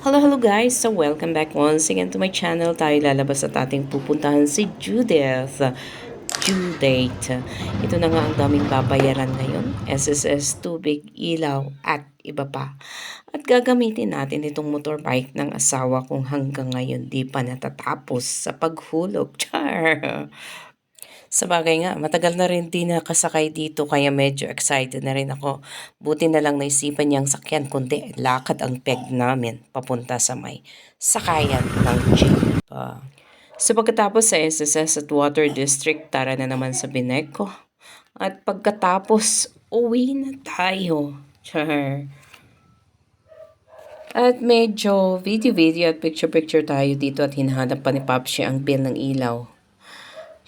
Hello, hello guys! So, welcome back once again to my channel. Tayo lalabas at ating pupuntahan si Judith. Due date. Ito na nga ang daming babayaran ngayon. SSS, tubig, ilaw, at iba pa. At gagamitin natin itong motorbike ng asawa kong hanggang ngayon di pa natatapos sa paghulog. Char! Sa bagay nga, matagal na rin din nakasakay dito kaya medyo excited na rin ako. Buti na lang naisipan niyang sakyan kundi lakad ang peg namin papunta sa may sakayan ng jeep. Ah. So pagkatapos sa SSS at Water District, tara na naman sa Bineco. At pagkatapos, uwi na tayo. Char. At medyo video-video at picture-picture tayo dito at hinahanap pa ni Papsi ang bill ng ilaw.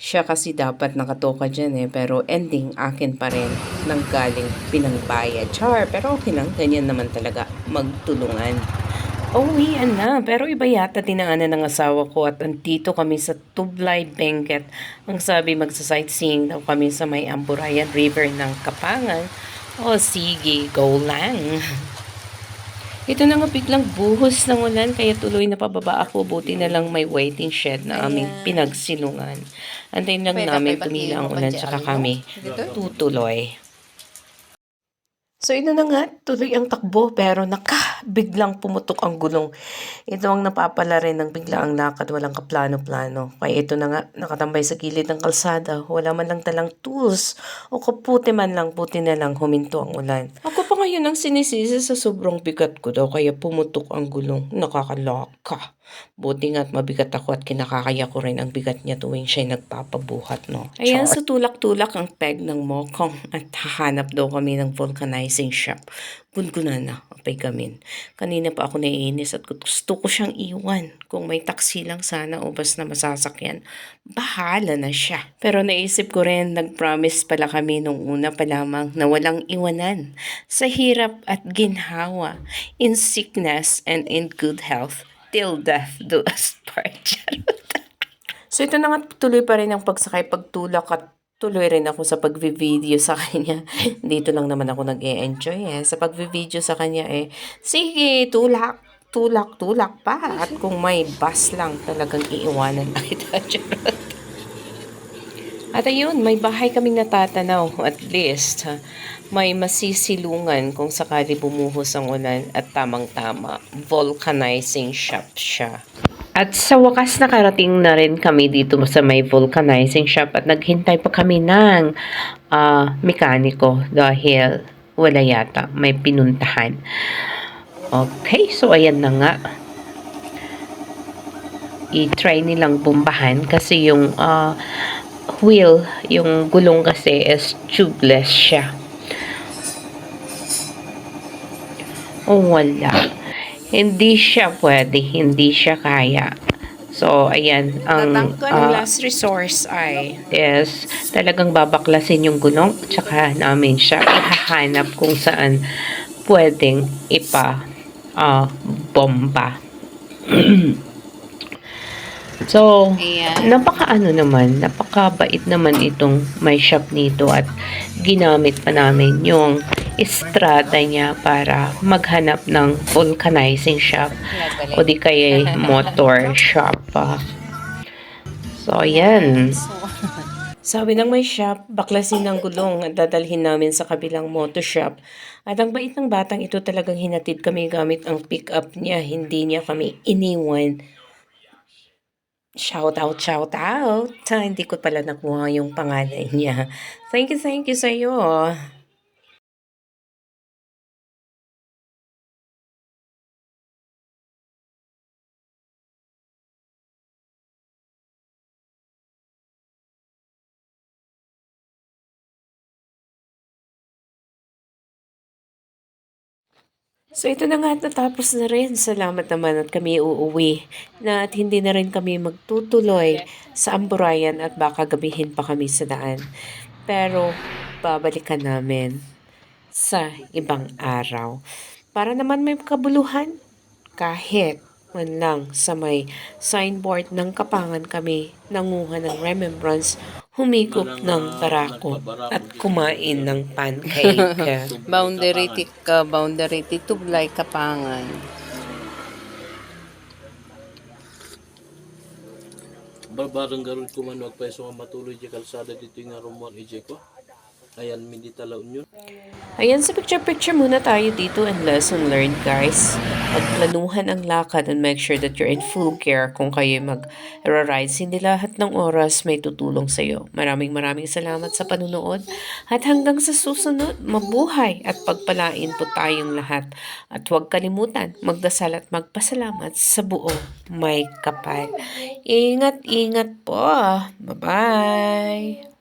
Siya kasi dapat nakatoka dyan eh, pero ending akin pa rin nang galing pinangbayad. Char, pero okay lang, ganyan naman talaga, magtulungan. Uwian na, pero iba yata tinaanan ng asawa ko at andito kami sa Tublay Benguet. Ang sabi magsa-sightseeing daw kami sa may Amburayan River ng Kapangan. O sige, go lang. Ito na nga biglang buhos ng ulan kaya tuloy na pababa ako. Buti na lang may waiting shed na aming Ayan. pinagsilungan. Antayin lang Pwede namin tumila ang ulan tsaka kami Dito? tutuloy. So ito na nga, tuloy ang takbo pero naka, biglang pumutok ang gulong. Ito ang napapala rin ng bigla ang lakad, walang kaplano-plano. Kaya ito na nga, nakatambay sa gilid ng kalsada, wala man lang talang tools o kaputi man lang, puti na lang huminto ang ulan. Ako ngayon ang sinisisi sa sobrang bigat ko daw kaya pumutok ang gulong. Nakakaloka. Buti nga at mabigat ako at kinakakaya ko rin ang bigat niya tuwing siya'y nagpapabuhat, no? Ayan, sa tulak-tulak ang peg ng mokong at hahanap daw kami ng vulcanizing shop. Gungunan na, apay gamin. Kanina pa ako naiinis at gusto ko siyang iwan. Kung may taksi lang sana o bas na masasakyan, bahala na siya. Pero naisip ko rin, nag-promise pala kami nung una pa lamang na walang iwanan. Sa hirap at ginhawa, in sickness and in good health, till death do us part. So ito na nga tuloy pa rin ang pagsakay pagtulak at tuloy rin ako sa pagvi-video sa kanya. Dito lang naman ako nag-e-enjoy eh. Sa pagvi-video sa kanya eh, sige, tulak, tulak, tulak pa. At kung may bus lang talagang iiwanan na kita. Charot. At ayun, may bahay kaming natatanaw at least. May masisilungan kung sakali bumuhos ang ulan at tamang-tama. Vulcanizing shop siya. At sa wakas nakarating na rin kami dito sa may vulcanizing shop at naghintay pa kami ng ah, mekaniko dahil wala yata may pinuntahan. Okay, so ayan na nga. I-try nilang bumbahan kasi yung ah, wheel, yung gulong kasi is tubeless siya. O wala. Hindi siya pwede, hindi siya kaya. So, ayan, ang Tatangkan ah, last resource ay is talagang babaklasin yung gulong tsaka namin siya ihahanap kung saan pwedeng ipa ah, bomba. so, Ayan. napaka ano naman, napakabait naman itong may shop nito at ginamit pa namin yung estrada niya para maghanap ng vulcanizing shop o di kaya motor shop pa. So, ayan. Sabi ng may shop, baklasin ng gulong at dadalhin namin sa kabilang motor shop. At ang bait ng batang ito talagang hinatid kami gamit ang pick-up niya. Hindi niya kami iniwan. Shout out, shout out. Ah, hindi ko pala nakuha yung pangalan niya. Thank you, thank you sa'yo. So ito na nga at natapos na rin. Salamat naman at kami uuwi na at hindi na rin kami magtutuloy sa Amburayan at baka gabihin pa kami sa daan. Pero babalikan namin sa ibang araw. Para naman may kabuluhan kahit man lang sa may signboard ng kapangan kami nanguha ng remembrance humigop ah, ng barako at kumain ng pancake. boundary tik ka, boundary titublay kapangan. Barbarang garot ko man, huwag pa matuloy di kalsada dito yung rumor, ije ko. Ayan, hindi talaon yun. Ayan, sa picture-picture muna tayo dito and lesson learned, guys. Pagplanuhan ang lakad and make sure that you're in full care kung kayo mag-rides. Hindi lahat ng oras may tutulong sa'yo. Maraming maraming salamat sa panunood. At hanggang sa susunod, mabuhay at pagpalain po tayong lahat. At huwag kalimutan, magdasal at magpasalamat sa buo may kapal. Ingat, ingat po. Bye-bye.